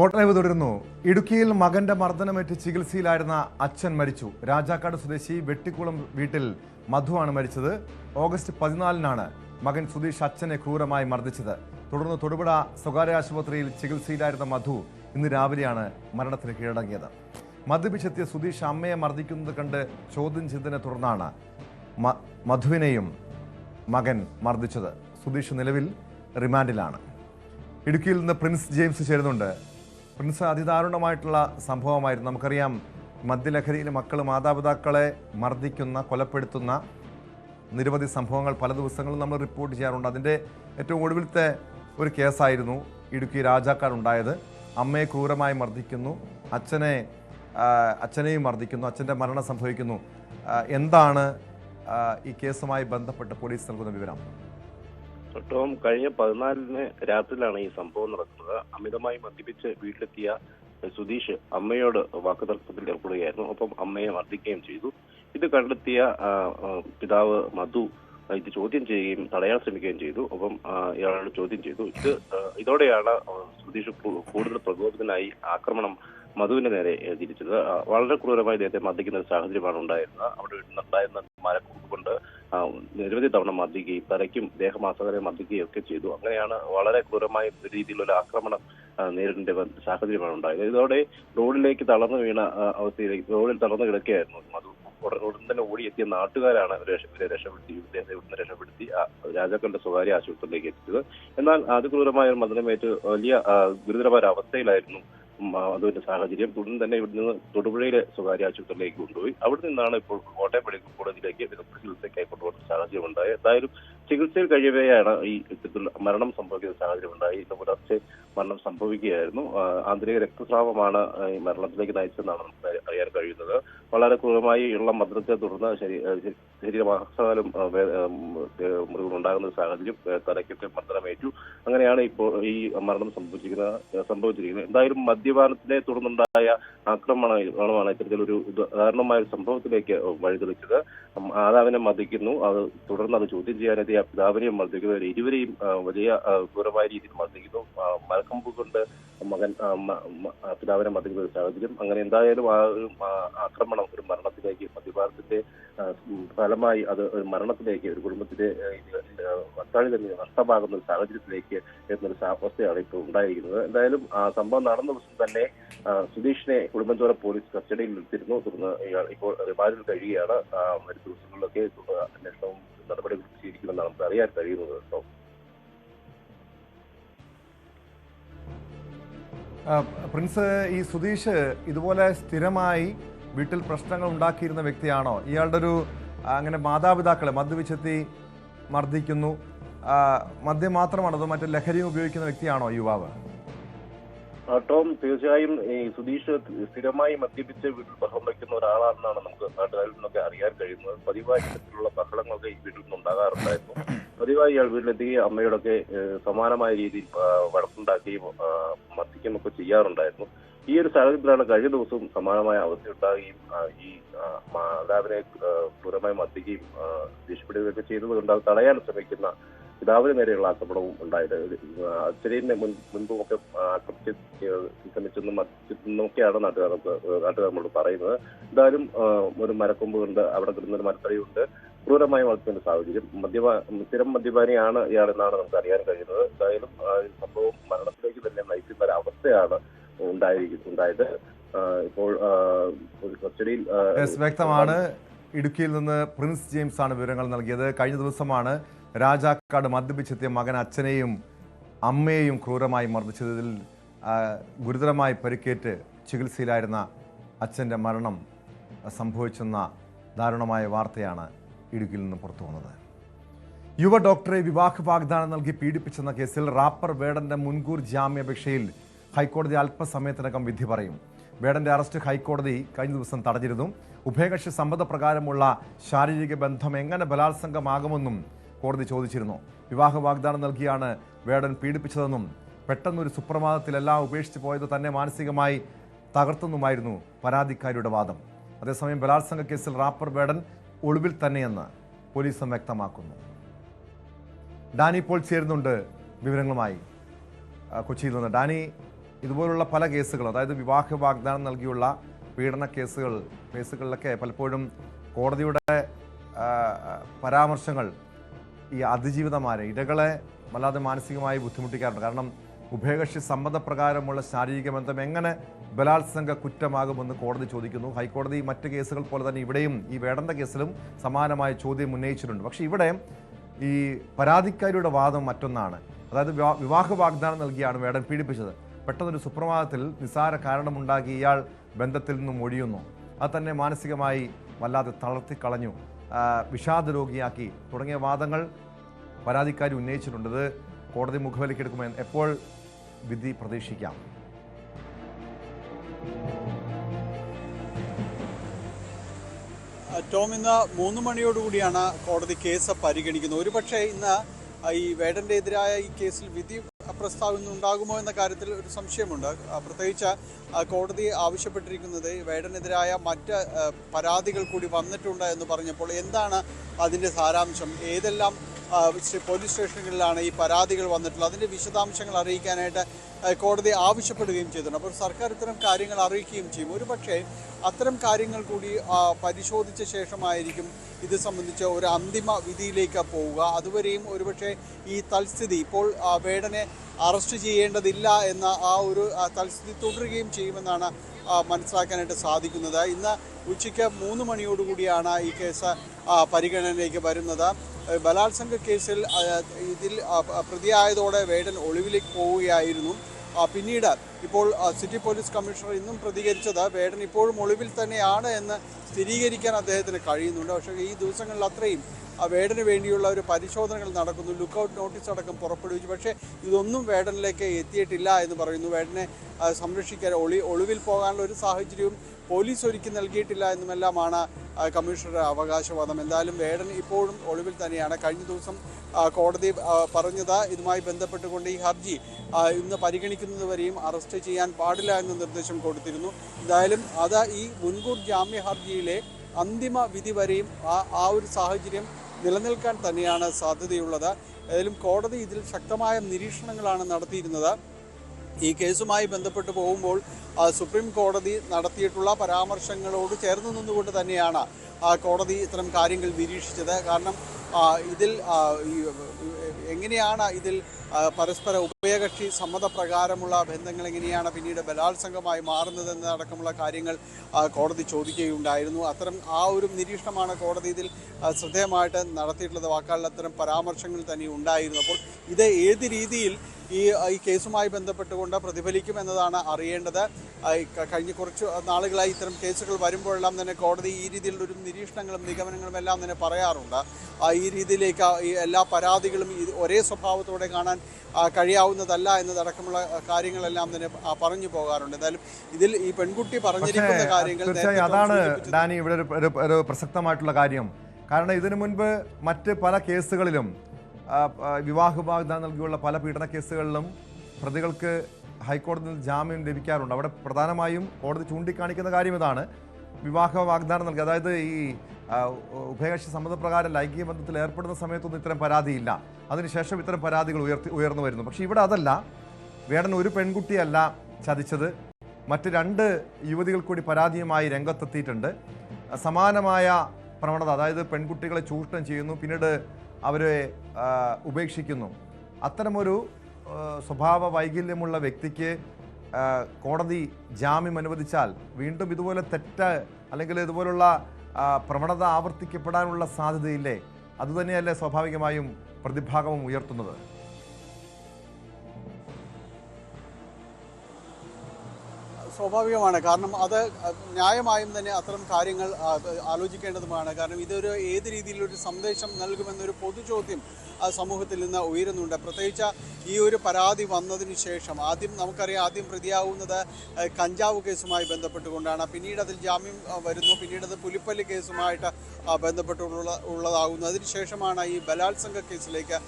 Spot തുടരുന്നു. ഇടുക്കിയിൽ മകന്റെ മർദ്ദനമേറ്റ് ചികിത്സയിലായിരുന്ന അച്ഛൻ മരിച്ചു. രാജാക്കാട് സ്വദേശി വെട്ടിക്കുളം വീട്ടിൽ മധുവാണ് മരിച്ചത്. ഓഗസ്റ്റ് പതിനാലിനാണ് മകൻ സുധീഷ് അച്ഛനെ ക്രൂരമായി മർദ്ദിച്ചത്. തുടർന്ന് തൊടുപുഴ സ്വകാര്യ ആശുപത്രിയിൽ ചികിത്സയിലായിരുന്ന മധു ഇന്ന് രാവിലെയാണ് മരണത്തിന് കീഴടങ്ങിയത്. മദ്യപിച്ചെത്തിയ സുധീഷ് അമ്മയെ മർദ്ദിക്കുന്നത് കണ്ട് ചോദ്യം ചെയ്തതിനെ തുടർന്നാണ് മധുവിനെയും മകൻ മർദ്ദിച്ചത്. സുധീഷ് നിലവിൽ റിമാൻഡിലാണ്. ഇടുക്കിയിൽ നിന്ന് പ്രിൻസ് ജെയിംസ് ചേരുന്നുണ്ട്. പ്രിൻസ് അതിദാരുണമായിട്ടുള്ള സംഭവമായിരുന്നു. നമുക്കറിയാം മദ്യലഹരിയിൽ മക്കൾ മാതാപിതാക്കളെ മർദ്ദിക്കുന്ന കൊലപ്പെടുത്തുന്ന നിരവധി സംഭവങ്ങൾ പല ദിവസങ്ങളും നമ്മൾ റിപ്പോർട്ട് ചെയ്യാറുണ്ട്. അതിന്റെ ഏറ്റവും ഒടുവിലത്തെ ഒരു കേസായിരുന്നു ഇടുക്കി രാജാക്കാരുണ്ടായത് അമ്മയെ ക്രൂരമായി മർദ്ദിക്കുന്നു അച്ഛനെ അച്ഛനെയും മർദ്ദിക്കുന്നു അച്ഛന്റെ മരണം സംഭവിക്കുന്നു. എന്താണ് ഈ കേസുമായി ബന്ധപ്പെട്ട് പോലീസ് നൽകുന്ന വിവരം? ടോം കഴിഞ്ഞ പതിനാലിന് രാത്രിയിലാണ് ഈ സംഭവം നടക്കുന്നത്. അമിതമായി മദ്യപിച്ച് വീട്ടിലെത്തിയ സുധീഷ് അമ്മയോട് വാക്കുതർക്കത്തിൽ ഏർപ്പെടുകയായിരുന്നു. ഒപ്പം അമ്മയെ മർദ്ദിക്കുകയും ചെയ്തു. ഇത് കണ്ടെത്തിയ പിതാവ് മധു ഇത് ചോദ്യം ചെയ്യുകയും തടയാൻ ശ്രമിക്കുകയും ചെയ്തു. ഒപ്പം ആ, ഇയാളോട് ചോദ്യം ചെയ്തു. ഇത് ഇതോടെയാണ് സുധീഷ് കൂടുതൽ പ്രകോപിതനായി ആക്രമണം മധുവിന്റെ നേരെ തിരിച്ചത് വളരെ ക്രൂരമായി ഇദ്ദേഹത്തെ മർദ്ദിക്കുന്ന ഒരു സാഹചര്യമാണ് ഉണ്ടായിരുന്നത്. അവിടെ ഉണ്ടായിരുന്ന മരക്കൂപ്പ് കൊണ്ട് നിരവധി തവണ മർദ്ദിക്കുകയും തലയ്ക്കും ദേഹമാസകരെ മർദ്ദിക്കുകയും ഒക്കെ ചെയ്തു. അങ്ങനെയാണ് വളരെ ക്രൂരമായ രീതിയിലുള്ള ആക്രമണം നേരിടേണ്ട സാഹചര്യമാണ് ഉണ്ടായത്. ഇതോടെ റോഡിലേക്ക് തളർന്നു വീണ അവസ്ഥയിലേക്ക് റോഡിൽ തളർന്നു കിടക്കുകയായിരുന്നു മധു. ഉടൻ തന്നെ ഓടിയെത്തിയ നാട്ടുകാരാണ് ഇവരെ രക്ഷ- ഇവരെ രക്ഷപ്പെടുത്തി ഇദ്ദേഹത്തെ ഇവിടുന്ന് രക്ഷപ്പെടുത്തി രാജാക്കളുടെ സ്വകാര്യ ആശുപത്രിയിലേക്ക് എത്തിച്ചത്. എന്നാൽ അതിക്രൂരമായ മർദ്ദനമേറ്റ് വലിയ ഗുരുതരമായ അവസ്ഥയിലായിരുന്നു ആ, സാഹചര്യം. തുടർന്ന് തന്നെ ഇവിടെ നിന്ന് തൊടുപുഴയിലെ സ്വകാര്യ ആശുപത്രിയിലേക്ക് കൊണ്ടുപോയി. അവിടെ നിന്നാണ് ഇപ്പോൾ കോട്ടയം മെഡിക്കൽ കോളേജിലേക്ക് വിദഗ്ധ ചികിത്സയ്ക്കായി കൊണ്ടുപോകുന്ന സാഹചര്യം ഉണ്ടായത് എന്തായാലും ചികിത്സയിൽ കഴിയവെയാണ് ഈ ഇത്തരത്തിൽ മരണം സംഭവിക്കുന്ന സാഹചര്യം ഉണ്ടായി ഇന്ന് പുലർച്ചെ മരണം സംഭവിക്കുകയായിരുന്നു. ആന്തരിക രക്തസ്രാവമാണ് ഈ മരണത്തിലേക്ക് നയിച്ചതെന്നാണ് നമുക്ക് അറി- അറിയാൻ കഴിയുന്നത്. വളരെ ക്രൂരമായി ഉള്ള മദ്രത്തെ തുടർന്ന് ശരീരമാസകാലം മൃഗങ്ങളുണ്ടാകുന്ന ഒരു സാഹചര്യം തലയ്ക്കൊക്കെ മർദ്ദനമേറ്റു. അങ്ങനെയാണ് ഇപ്പോൾ ഈ മരണം സംഭവിച്ചിരിക്കുന്നത് സംഭവിച്ചിരിക്കുന്നത്. എന്തായാലും മദ്യപാനത്തിനെ തുടർന്നുണ്ടായ ആക്രമണമാണ് ഇത്തരത്തിലൊരു ദാരുണമായ ഒരു സംഭവത്തിലേക്ക് വഴിതെളിച്ചത്. മാതാവിനെ മതിക്കുന്നു അത് തുടർന്ന് അത് ചോദ്യം ചെയ്യാനെത്തിയ പിതാവിനെയും മർദ്ദിക്കുന്നു ഇരുവരെയും വലിയ ക്രൂരമായ രീതിയിൽ മർദ്ദിക്കുന്നു മലക്കമ്പ് കൊണ്ട് മകൻ പിതാവിനെ മർദ്ദിക്കുന്ന ഒരു സാഹചര്യം. അങ്ങനെ എന്തായാലും ആ ഒരു ആക്രമണം ഒരു മരണത്തിലേക്ക് മദ്യപാനത്തിന്റെ ഫലമായി അത് ഒരു മരണത്തിലേക്ക് ഒരു കുടുംബത്തിന്റെ അത്താഴി തന്നെ നഷ്ടമാകുന്ന ഒരു സാഹചര്യത്തിലേക്ക് എത്തുന്ന ഒരു അവസ്ഥയാണ് ഇപ്പോൾ ഉണ്ടായിരിക്കുന്നത്. എന്തായാലും ആ സംഭവം നടന്ന ദിവസം തന്നെ സുധീഷിനെ ഉടുമ്പൻചോല പോലീസ് കസ്റ്റഡിയിൽ എടുത്തിരുന്നു തുടർന്ന് ഇയാൾ ഇപ്പോൾ റിമാൻഡിൽ കഴിയുകയാണ്. വരും ദിവസങ്ങളിലൊക്കെ അന്വേഷണവും അറിയാൻ കഴിയുന്നത് കേട്ടോ പ്രിൻസ് ഈ സുധീഷ് ഇതുപോലെ സ്ഥിരമായി വീട്ടിൽ പ്രശ്നങ്ങൾ ഉണ്ടാക്കിയിരുന്ന വ്യക്തിയാണോ? ഇയാളുടെ ഒരു അങ്ങനെ മാതാപിതാക്കളെ മദ്യപിച്ചെത്തി മർദ്ദിക്കുന്നു. മദ്യം മാത്രമാണോ അതോ മറ്റേ ലഹരിയും ഉപയോഗിക്കുന്ന വ്യക്തിയാണോ യുവാവ്? ടോം തീർച്ചയായും ഈ സുധീഷ് സ്ഥിരമായി മദ്യപിച്ച് വീട്ടിൽ ബഹളം വയ്ക്കുന്ന ഒരാളാണെന്നാണ് നമുക്ക് നാട്ടുകാരിൽ നിന്നൊക്കെ അറിയാൻ കഴിയുന്നത്. പതിവായി ഇത്തരത്തിലുള്ള ബഹളങ്ങളൊക്കെ ഈ വീട്ടിൽ നിന്ന് ഉണ്ടാകാറുണ്ടായിരുന്നു. പതിവായി ഇയാൾ വീട്ടിലെത്തുകയും അമ്മയോടൊക്കെ സമാനമായ രീതിയിൽ വഴക്കുണ്ടാക്കുകയും ആ, മർദ്ദിക്കുകയും ഒക്കെ ചെയ്യാറുണ്ടായിരുന്നു. ഈ ഒരു സാഹചര്യത്തിലാണ് കഴിഞ്ഞ ദിവസവും സമാനമായ അവസ്ഥ ഉണ്ടാകുകയും ഈ മാതാവിനെ ക്രൂരമായി മർദ്ദിക്കുകയും ദേഷ്യപ്പെടുകയൊക്കെ ചെയ്തത് കൊണ്ട് തടയാൻ ശ്രമിക്കുന്ന പിതാവിന് നേരെയുള്ള ആക്രമണവും ഉണ്ടായത്. അച്ഛനെ മുൻ മുൻപുമൊക്കെ ആക്രമിച്ച് ശ്രമിച്ചെന്നും മറ്റൊക്കെയാണ് നാട്ടുകാർ നാട്ടുകാർ നമ്മളോട് പറയുന്നത്. എന്തായാലും ഒരു മരക്കൊമ്പ് കൊണ്ട് അവിടെ കിടന്ന ഒരു മരത്തടിയുണ്ട്. ക്രൂരമായി വളർത്തുന്ന സാഹചര്യം. മദ്യപാ സ്ഥിരം മദ്യപാനിയാണ് ഇയാളെന്നാണ് നമുക്ക് അറിയാൻ കഴിയുന്നത്. എന്തായാലും സംഭവം മരണത്തിലേക്ക് തന്നെ നയിക്കുന്ന ഒരു അവസ്ഥയാണ് ഉണ്ടായിരിക്കും ഉണ്ടായത്. ഇപ്പോൾ കസ്റ്റഡിയിൽ വ്യക്തമാണ്. ഇടുക്കിയിൽ നിന്ന് പ്രിൻസ് ജെയിംസ് ആണ് വിവരങ്ങൾ നൽകിയത്. കഴിഞ്ഞ ദിവസമാണ് രാജാക്കാട് മദ്യപിച്ചെത്തിയ മകൻ അച്ഛനെയും അമ്മയെയും ക്രൂരമായി മർദ്ദിച്ചതിൽ ഗുരുതരമായി പരിക്കേറ്റ് ചികിത്സയിലായിരുന്ന അച്ഛന്റെ മരണം സംഭവിച്ചെന്ന ദാരുണമായ വാർത്തയാണ് ഇടുക്കിയിൽ നിന്ന് പുറത്തു വന്നത്. യുവ ഡോക്ടറെ വിവാഹ വാഗ്ദാനം നൽകി പീഡിപ്പിച്ചെന്ന കേസിൽ റാപ്പർ വേടന്റെ മുൻകൂർ ജാമ്യാപേക്ഷയിൽ ഹൈക്കോടതി അല്പസമയത്തിനകം വിധി പറയും. വേടന്റെ അറസ്റ്റ് ഹൈക്കോടതി കഴിഞ്ഞ ദിവസം തടഞ്ഞിരുന്നു. ഉഭയകക്ഷി സമ്മതപ്രകാരമുള്ള ശാരീരിക ബന്ധം എങ്ങനെ ബലാത്സംഗമാകുമെന്നും കോടതി ചോദിച്ചിരുന്നു. വിവാഹ വാഗ്ദാനം നൽകിയാണ് വേടൻ പീഡിപ്പിച്ചതെന്നും പെട്ടെന്നൊരു സുപ്രഭാതത്തിലെല്ലാം ഉപേക്ഷിച്ചു ഉപേക്ഷിച്ച് പോയത് തന്നെ മാനസികമായി തകർത്തെന്നുമായിരുന്നു പരാതിക്കാരിയുടെ വാദം. അതേസമയം ബലാത്സംഗ കേസിൽ റാപ്പർ വേടൻ ഒളിവിൽ തന്നെയെന്ന് പോലീസും വ്യക്തമാക്കുന്നു. ഡാനി ഇപ്പോൾ ചേരുന്നുണ്ട് വിവരങ്ങളുമായി. കൊച്ചിയിൽ നിന്ന്. ഡാനി ഇതുപോലുള്ള പല കേസുകളും അതായത് വിവാഹ വാഗ്ദാനം നൽകിയുള്ള പീഡന കേസുകൾ കേസുകളിലൊക്കെ പലപ്പോഴും കോടതിയുടെ പരാമർശങ്ങൾ ഈ അതിജീവിതമാരെ ഇരകളെ വല്ലാതെ മാനസികമായി ബുദ്ധിമുട്ടിക്കാറുണ്ട്. കാരണം ഉഭയകക്ഷി സമ്മതപ്രകാരമുള്ള ശാരീരിക ബന്ധം എങ്ങനെ ബലാത്സംഗ കുറ്റമാകുമെന്ന് കോടതി ചോദിക്കുന്നു. ഹൈക്കോടതി മറ്റ് കേസുകൾ പോലെ തന്നെ ഇവിടെയും ഈ വേടന്റെ കേസിലും സമാനമായ ചോദ്യം ഉന്നയിച്ചിട്ടുണ്ട്. പക്ഷേ ഇവിടെ ഈ പരാതിക്കാരിയുടെ വാദം മറ്റൊന്നാണ്. അതായത് വിവാഹ വാഗ്ദാനം നൽകിയാണ് വേടൻ പീഡിപ്പിച്ചത്. പെട്ടെന്നൊരു സുപ്രഭാതത്തിൽ നിസ്സാര കാരണമുണ്ടാക്കി ഇയാൾ ബന്ധത്തിൽ നിന്നും ഒഴിയുന്നു. അത് തന്നെ മാനസികമായി വല്ലാതെ തളർത്തിക്കളഞ്ഞു വിഷാദ രോഗിയാക്കി. തുടങ്ങിയ വാദങ്ങൾ പരാതിക്കാരി ഉന്നയിച്ചിട്ടുണ്ട്. ഇത് കോടതി മുഖവിലക്കെടുക്കുമെന്ന് എപ്പോൾ വിധി പ്രതീക്ഷിക്കാം? ടോം ഇന്ന് മൂന്ന് മണിയോടുകൂടിയാണ് കോടതി കേസ് പരിഗണിക്കുന്നത്. ഒരുപക്ഷെ ഇന്ന് ഈ വേടന്റെ എതിരായ ഈ കേസിൽ വിധി പ്രസ്താവന ഉണ്ടാകുമോ എന്ന കാര്യത്തിൽ ഒരു സംശയമുണ്ട്. പ്രത്യേകിച്ച് കോടതി ആവശ്യപ്പെട്ടിരിക്കുന്നത് വേടനെതിരായ മറ്റ് പരാതികൾ കൂടി വന്നിട്ടുണ്ട് എന്ന് പറഞ്ഞപ്പോൾ എന്താണ് അതിന്റെ സാരാംശം? ഏതെല്ലാം പോലീസ് സ്റ്റേഷനുകളിലാണ് ഈ പരാതികൾ വന്നിട്ടുള്ളത്. അതിന്റെ വിശദാംശങ്ങൾ അറിയിക്കാനായിട്ട് കോടതി ആവശ്യപ്പെടുകയും ചെയ്തിട്ടുണ്ട്. അപ്പോൾ സർക്കാർ ഇത്തരം കാര്യങ്ങൾ അറിയിക്കുകയും ചെയ്യും. ഒരു പക്ഷേ അത്തരം കാര്യങ്ങൾ കൂടി പരിശോധിച്ച ശേഷമായിരിക്കും ഇത് സംബന്ധിച്ച് ഒരു അന്തിമ വിധിയിലേക്ക് പോവുക. അതുവരെയും ഒരുപക്ഷെ ഈ തൽസ്ഥിതി ഇപ്പോൾ വേടനെ അറസ്റ്റ് ചെയ്യേണ്ടതില്ല എന്ന ആ ഒരു തൽസ്ഥിതി തുടരുകയും ചെയ്യുമെന്നാണ് മനസ്സിലാക്കാനായിട്ട് സാധിക്കുന്നത്. ഇന്ന് ഉച്ചയ്ക്ക് മൂന്ന് മണിയോടുകൂടിയാണ് ഈ കേസ് പരിഗണനയിലേക്ക് വരുന്നത്. ബലാത്സംഗ കേസിൽ ഇതിൽ പ്രതിയായതോടെ വേടൻ ഒളിവിലേക്ക് പോവുകയായിരുന്നു. പിന്നീട് ഇപ്പോൾ സിറ്റി പോലീസ് കമ്മീഷണർ ഇന്നും പ്രതികരിച്ചത് വേടൻ ഇപ്പോഴും ഒളിവിൽ തന്നെയാണ് എന്ന് സ്ഥിരീകരിക്കാൻ അദ്ദേഹത്തിന് കഴിയുന്നുണ്ട്. പക്ഷേ ഈ ദിവസങ്ങളിൽ അത്രയും വേടന് വേണ്ടിയുള്ള ഒരു പരിശോധനകൾ നടക്കുന്നു. ലുക്കൗട്ട് നോട്ടീസ് അടക്കം പുറപ്പെടുവിച്ചു. പക്ഷേ ഇതൊന്നും വേടനിലേക്ക് എത്തിയിട്ടില്ല എന്ന് പറയുന്നു. വേടനെ സംരക്ഷിക്കാൻ ഒളി ഒളിവിൽ പോകാനുള്ള ഒരു സാഹചര്യവും പോലീസ് ഒരുക്കി നൽകിയിട്ടില്ല എന്നുമെല്ലാമാണ് കമ്മീഷണറുടെ അവകാശവാദം. എന്തായാലും വേടൻ ഇപ്പോഴും ഒളിവിൽ തന്നെയാണ്. കഴിഞ്ഞ ദിവസം കോടതി പറഞ്ഞത് ഇതുമായി ബന്ധപ്പെട്ടുകൊണ്ട് ഈ ഹർജി ഇന്ന് പരിഗണിക്കുന്നതുവരെയും അറസ്റ്റ് ചെയ്യാൻ പാടില്ല എന്ന് നിർദ്ദേശം കൊടുത്തിരുന്നു. എന്തായാലും അത് ഈ മുൻകൂർ ജാമ്യ ഹർജിയിലെ അന്തിമ വിധി വരെയും ആ ആ ഒരു സാഹചര്യം നിലനിൽക്കാൻ തന്നെയാണ് സാധ്യതയുള്ളത്. ഏതായാലും കോടതി ഇതിൽ ശക്തമായ നിരീക്ഷണങ്ങളാണ് നടത്തിയിരുന്നത്. ഈ കേസുമായി ബന്ധപ്പെട്ട് പോകുമ്പോൾ സുപ്രീം കോടതി നടത്തിയിട്ടുള്ള പരാമർശങ്ങളോട് ചേർന്ന് നിന്നുകൊണ്ട് തന്നെയാണ് കോടതി ഇത്തരം കാര്യങ്ങൾ നിരീക്ഷിച്ചത് കാരണം ഇതിൽ എങ്ങനെയാണ് ഇതിൽ പരസ്പര ഉഭയകക്ഷി സമ്മതപ്രകാരമുള്ള ബന്ധങ്ങൾ എങ്ങനെയാണ് പിന്നീട് ബലാത്സംഗമായി മാറുന്നത് എന്നതടക്കമുള്ള കാര്യങ്ങൾ കോടതി ചോദിക്കുകയുണ്ടായിരുന്നു. അത്തരം ആ ഒരു നിരീക്ഷണമാണ് കോടതി ഇതിൽ ശ്രദ്ധേയമായിട്ട് നടത്തിയിട്ടുള്ളത്. വാക്കാളിൽ അത്തരം പരാമർശങ്ങൾ തന്നെ ഉണ്ടായിരുന്നു. അപ്പോൾ ഇത് ഏത് രീതിയിൽ ഈ ഈ കേസുമായി ബന്ധപ്പെട്ടുകൊണ്ട് പ്രതിഫലിക്കും എന്നതാണ് അറിയേണ്ടത്. കഴിഞ്ഞ കുറച്ച് നാളുകളായി ഇത്തരം കേസുകൾ വരുമ്പോഴെല്ലാം തന്നെ കോടതി ഈ രീതിയിലുള്ള ഒരു നിരീക്ഷണങ്ങളും നിഗമനങ്ങളും എല്ലാം തന്നെ പറയാറുണ്ട്. ഈ രീതിയിലേക്ക് ഈ എല്ലാ പരാതികളും ഒരേ സ്വഭാവത്തോടെ കാണാൻ കഴിയാവുന്നതല്ല എന്നതടക്കമുള്ള കാര്യങ്ങളെല്ലാം തന്നെ പറഞ്ഞു പോകാറുണ്ട്. എന്തായാലും ഇതിൽ ഈ പെൺകുട്ടി പറഞ്ഞിരിക്കുന്ന കാര്യങ്ങൾ അതാണ് ഡാനി ഇവിടെ ഒരു- പ്രസക്തമായിട്ടുള്ള കാര്യം. കാരണം ഇതിനു മുൻപ് മറ്റ് പല കേസുകളിലും വിവാഹ വാഗ്ദാനം നൽകിയുള്ള പല പീഡന കേസുകളിലും പ്രതികൾക്ക് ഹൈക്കോടതിയിൽ ജാമ്യം ലഭിക്കാറുണ്ട്. അവിടെ പ്രധാനമായും കോടതി ചൂണ്ടിക്കാണിക്കുന്ന കാര്യം ഇതാണ്. വിവാഹ വാഗ്ദാനം നൽകി അതായത് ഈ ഉഭയകക്ഷി സമ്മതപ്രകാരം ലൈംഗിക ബന്ധത്തിൽ ഏർപ്പെടുന്ന സമയത്തൊന്നും ഇത്തരം പരാതിയില്ല. അതിനുശേഷം ഇത്തരം പരാതികൾ ഉയർത്തി ഉയർന്നു വരുന്നു. പക്ഷേ ഇവിടെ അതല്ല. വേടൻ ഒരു പെൺകുട്ടിയല്ല ചതിച്ചത്. മറ്റ് രണ്ട് യുവതികൾ കൂടി പരാതിയുമായി രംഗത്തെത്തിയിട്ടുണ്ട്. സമാനമായ പ്രവണത അതായത് പെൺകുട്ടികളെ ചൂഷണം ചെയ്യുന്നു. പിന്നീട് അവരെ ഉപേക്ഷിക്കുന്നു. അത്തരമൊരു സ്വഭാവ വൈകല്യമുള്ള വ്യക്തിക്ക് കോടതി ജാമ്യം അനുവദിച്ചാൽ വീണ്ടും ഇതുപോലെ തെറ്റ് അല്ലെങ്കിൽ ഇതുപോലുള്ള പ്രവണത ആവർത്തിക്കപ്പെടാനുള്ള സാധ്യതയില്ലേ? അതുതന്നെയല്ലേ സ്വാഭാവികമായും പ്രതിഭാഗവും ഉയർത്തുന്നത്. സ്വാഭാവികമാണ്. കാരണം അത് ന്യായമായും തന്നെ അത്തരം കാര്യങ്ങൾ ആലോചിക്കേണ്ടതുമാണ്. കാരണം ഇതൊരു ഏത് രീതിയിലൊരു സന്ദേശം നൽകുമെന്നൊരു പൊതു ചോദ്യം ആ സമൂഹത്തിൽ നിന്ന് ഉയരുന്നുണ്ട്. പ്രത്യേകിച്ച് ഈ ഒരു പരാതി വന്നതിന് ശേഷം ആദ്യം നമുക്കറിയാം ആദ്യം പ്രതിയാവുന്നത് കഞ്ചാവ് കേസുമായി ബന്ധപ്പെട്ടുകൊണ്ടാണ്. പിന്നീട് അതിൽ ജാമ്യം വരുന്നു. പിന്നീട് അത് പുലിപ്പല്ലി കേസുമായിട്ട് ബന്ധപ്പെട്ടുള്ള ഉള്ളതാകുന്നു അതിനുശേഷമാണ് ഈ ബലാത്സംഗ കേസിലേക്ക്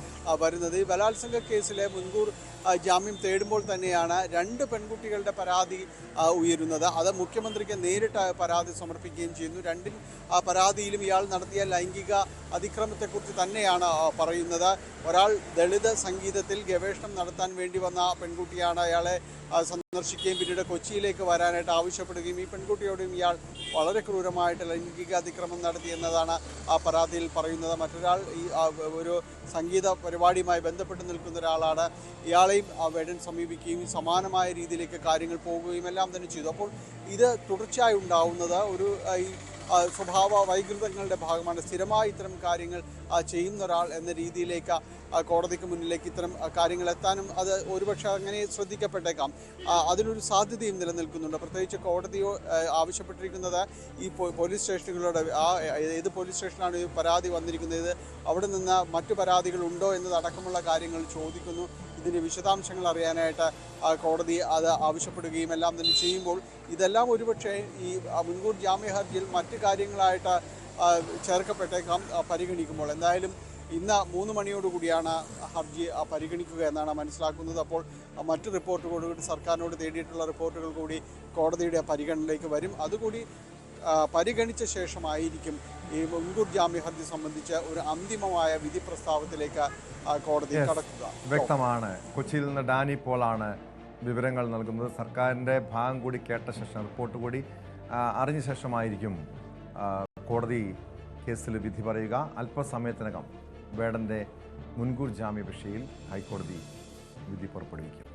വരുന്നത്. ഈ ബലാത്സംഗ കേസിലെ മുൻകൂർ ജാമ്യം തേടുമ്പോൾ തന്നെയാണ് രണ്ട് പെൺകുട്ടികളുടെ പരാതി ഉയരുന്നത്. അത് മുഖ്യമന്ത്രിക്ക് നേരിട്ട് പരാതി സമർപ്പിക്കുകയും ചെയ്യുന്നു. രണ്ടിൽ ആ പരാതിയിലും ഇയാൾ നടത്തിയ ലൈംഗിക അതിക്രമത്തെക്കുറിച്ച് തന്നെയാണ് പറയുന്നത്. ഒരാൾ ദളിത് സംഗീതത്തിൽ ഗവേഷണം നടത്താൻ വേണ്ടി വന്ന പെൺകുട്ടിയാണ് അയാളെ സന്ദർശിക്കുകയും പിന്നീട് കൊച്ചിയിലേക്ക് വരാനായിട്ട് ആവശ്യപ്പെടുകയും ഈ പെൺകുട്ടിയോടും ഇയാൾ വളരെ ക്രൂരമായിട്ട് ലൈംഗിക അതിക്രമം നടത്തി എന്നതാണ് ആ പരാതിയിൽ പറയുന്നത്. മറ്റൊരാൾ ഈ ഒരു സംഗീത പരിപാടിയുമായി ബന്ധപ്പെട്ട് നിൽക്കുന്ന ഒരാളാണ്. ഇയാളെയും ആ വേടൻ സമീപിക്കുകയും സമാനമായ രീതിയിലേക്ക് കാര്യങ്ങൾ പോവുകയും എല്ലാം തന്നെ ചെയ്തു. അപ്പോൾ ഇത് തുടർച്ചയായി ഉണ്ടാവുന്നത് ഒരു ഈ സ്വഭാവ വൈകൃതങ്ങളുടെ ഭാഗമാണ്. സ്ഥിരമായി ഇത്തരം കാര്യങ്ങൾ ചെയ്യുന്ന ഒരാൾ എന്ന രീതിയിലേക്ക് കോടതിക്ക് മുന്നിലേക്ക് ഇത്തരം കാര്യങ്ങൾ എത്താനും അത് ഒരുപക്ഷെ അങ്ങനെ ശ്രദ്ധിക്കപ്പെട്ടേക്കാം. അതിനൊരു സാധ്യതയും നിലനിൽക്കുന്നുണ്ട്. പ്രത്യേകിച്ച് കോടതിയോ ആവശ്യപ്പെട്ടിരിക്കുന്നത് ഈ പോലീസ് സ്റ്റേഷനുകളുടെ ആ ഏത് പോലീസ് സ്റ്റേഷനാണ് പരാതി വന്നിരിക്കുന്നത് അവിടെ നിന്ന് മറ്റു പരാതികൾ ഉണ്ടോ എന്നതടക്കമുള്ള കാര്യങ്ങൾ ചോദിക്കുന്നു. ഇതിന്റെ വിശദാംശങ്ങൾ അറിയാനായിട്ട് കോടതി അത് ആവശ്യപ്പെടുകയും എല്ലാം തന്നെ ചെയ്യുമ്പോൾ ഇതെല്ലാം ഒരുപക്ഷെ ഈ മുൻകൂർ ജാമ്യ ഹർജിയിൽ മറ്റു കാര്യങ്ങളായിട്ട് ചേർക്കപ്പെട്ടേക്കാം പരിഗണിക്കുമ്പോൾ. എന്തായാലും ഇന്ന് മൂന്ന് മണിയോടുകൂടിയാണ് ഹർജി പരിഗണിക്കുക എന്നാണ് മനസ്സിലാക്കുന്നത്. അപ്പോൾ മറ്റ് റിപ്പോർട്ടുകൾ സർക്കാരിനോട് തേടിയിട്ടുള്ള റിപ്പോർട്ടുകൾ കൂടി കോടതിയുടെ പരിഗണനയിലേക്ക് വരും. അതുകൂടി പരിഗണിച്ച ശേഷമായിരിക്കും ഈ മുൻകൂർ ജാമ്യ ഹർജി സംബന്ധിച്ച് ഒരു അന്തിമമായ വിധി പ്രസ്താവത്തിലേക്ക് കോടതി. കടക്കുക. വ്യക്തമാണ്. കൊച്ചിയിൽ നിന്ന് ഡാനി പോളാണ് വിവരങ്ങൾ നൽകുന്നത്. സർക്കാരിന്റെ ഭാഗം കൂടി കേട്ട ശേഷം റിപ്പോർട്ട് കൂടി അറിഞ്ഞ ശേഷമായിരിക്കും കോടതി കേസിൽ വിധി പറയുക. അല്പസമയത്തിനകം വേടന്റെ മുൻകൂർ ജാമ്യാപേക്ഷയിൽ ഹൈക്കോടതി വിധി പുറപ്പെടുവിക്കും.